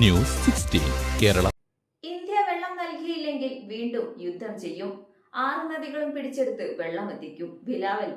News sixteen Kerala. India വെള്ളം നൽകിയില്ലെങ്കിൽ വീണ്ടും യുദ്ധം ചെയ്യും. ആറ് നദികളും പിടിച്ചെടുത്ത് വെള്ളം ബിലാവൽ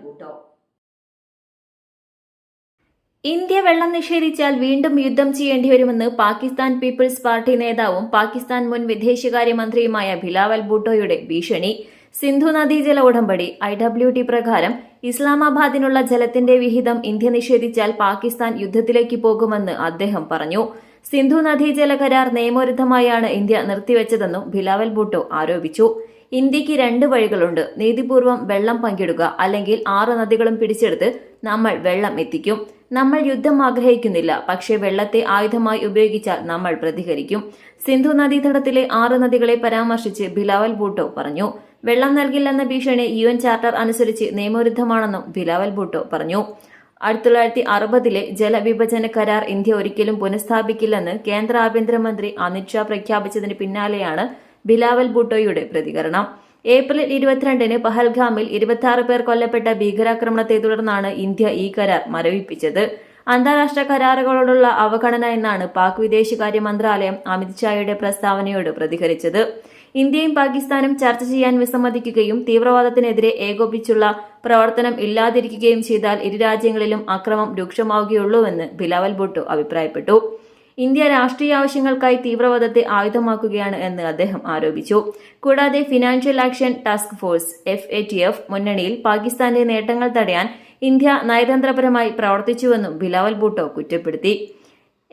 ഇന്ത്യ വെള്ളം നിഷേധിച്ചാൽ വീണ്ടും യുദ്ധം ചെയ്യേണ്ടി വരുമെന്ന് പാകിസ്ഥാൻ പീപ്പിൾസ് പാർട്ടി നേതാവും പാകിസ്ഥാൻ മുൻ വിദേശകാര്യമന്ത്രിയുമായ ബിലാവൽ ഭൂട്ടോയുടെ ഭീഷണി. സിന്ധു നദീജല ഉടമ്പടി ഐ ഡബ്ല്യു ടി പ്രകാരം ഇസ്ലാമാബാദിനുള്ള ജലത്തിന്റെ വിഹിതം ഇന്ത്യ നിഷേധിച്ചാൽ പാകിസ്ഥാൻ യുദ്ധത്തിലേക്ക് പോകുമെന്ന് അദ്ദേഹം പറഞ്ഞു. സിന്ധു നദീജല കരാർ നിയമവിരുദ്ധമായാണ് ഇന്ത്യ നിർത്തിവെച്ചതെന്നും ബിലാവൽ ഭൂട്ടോ ആരോപിച്ചു. ഇന്ത്യയ്ക്ക് രണ്ട് വഴികളുണ്ട്. നീതിപൂർവം വെള്ളം പങ്കിടുക അല്ലെങ്കിൽ ആറ് നദികളും പിടിച്ചെടുത്ത് നമ്മൾ വെള്ളം എത്തിക്കും. നമ്മൾ യുദ്ധം ആഗ്രഹിക്കുന്നില്ല. പക്ഷേ വെള്ളത്തെ ആയുധമായി ഉപയോഗിച്ചാൽ നമ്മൾ പ്രതികരിക്കും. സിന്ധു നദീതടത്തിലെ ആറ് നദികളെ പരാമർശിച്ച് ബിലാവൽ ഭൂട്ടോ പറഞ്ഞു. വെള്ളം നൽകില്ലെന്ന ഭീഷണി യു എൻ ചാർട്ടർ അനുസരിച്ച് നിയമവിരുദ്ധമാണെന്നും ബിലാവൽ ഭൂട്ടോ പറഞ്ഞു. ആയിരത്തി തൊള്ളായിരത്തി അറുപതിലെ ജലവിഭജന കരാർ ഇന്ത്യ ഒരിക്കലും പുനഃസ്ഥാപിക്കില്ലെന്ന് കേന്ദ്ര ആഭ്യന്തരമന്ത്രി അമിത്ഷാ പ്രഖ്യാപിച്ചതിന് പിന്നാലെയാണ് ബിലാവൽ ഭൂട്ടോയുടെ പ്രതികരണം. ഏപ്രിൽ ഇരുപത്തിരണ്ടിന് പഹൽഗാമിൽ ഇരുപത്തി ആറ് പേർ കൊല്ലപ്പെട്ട ഭീകരാക്രമണത്തെ തുടർന്നാണ് ഇന്ത്യ ഈ കരാർ മരവിപ്പിച്ചത്. അന്താരാഷ്ട്ര കരാറുകളോടുള്ള അവഗണന എന്നാണ് പാക് വിദേശകാര്യ മന്ത്രാലയം അമിത്ഷായുടെ പ്രസ്താവനയോട് പ്രതികരിച്ചത്. ഇന്ത്യയും പാകിസ്ഥാനും ചർച്ച ചെയ്യാൻ വിസമ്മതിക്കുകയും തീവ്രവാദത്തിനെതിരെ ഏകോപിച്ചുള്ള പ്രവർത്തനം ഇല്ലാതിരിക്കുകയും ചെയ്താൽ ഇരു രാജ്യങ്ങളിലും അക്രമം രൂക്ഷമാവുകയുള്ളൂവെന്ന് ബിലാവൽ ഭുട്ടോ അഭിപ്രായപ്പെട്ടു. ഇന്ത്യ രാഷ്ട്രീയ ആവശ്യങ്ങൾക്കായി തീവ്രവാദത്തെ ആയുധമാക്കുകയാണ് എന്ന് അദ്ദേഹം ആരോപിച്ചു. കൂടാതെ financial action task force F A T F മുന്നണിയിൽ പാകിസ്ഥാന്റെ നേട്ടങ്ങൾ തടയാൻ ഇന്ത്യ നയതന്ത്രപരമായി പ്രവർത്തിച്ചുവെന്നും ബിലാവൽ ഭൂട്ടോ കുറ്റപ്പെടുത്തി.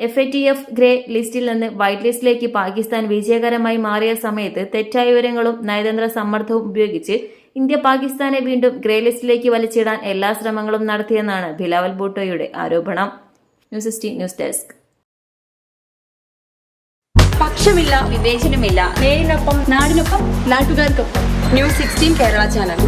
F A T F grey ലിസ്റ്റിൽ നിന്ന് വൈറ്റ് ലിസ്റ്റിലേക്ക് പാകിസ്ഥാൻ വിജയകരമായി മാറിയ സമയത്ത് തെറ്റായ വിവരങ്ങളും നയതന്ത്ര സമ്മർദ്ദവും ഉപയോഗിച്ച് ഇന്ത്യ പാകിസ്ഥാനെ വീണ്ടും ഗ്രേ ലിസ്റ്റിലേക്ക് വലിച്ചിടാൻ എല്ലാ ശ്രമങ്ങളും നടത്തിയെന്നാണ് ബിലാവൽ ഭൂട്ടോയുടെ ആരോപണം. News sixteen news desk. പക്ഷമില്ല വിവേചനമില്ല. നേരിനൊപ്പം നാടിനൊപ്പം നാട്ടുകാർക്കൊപ്പം. News sixteen Kerala channel.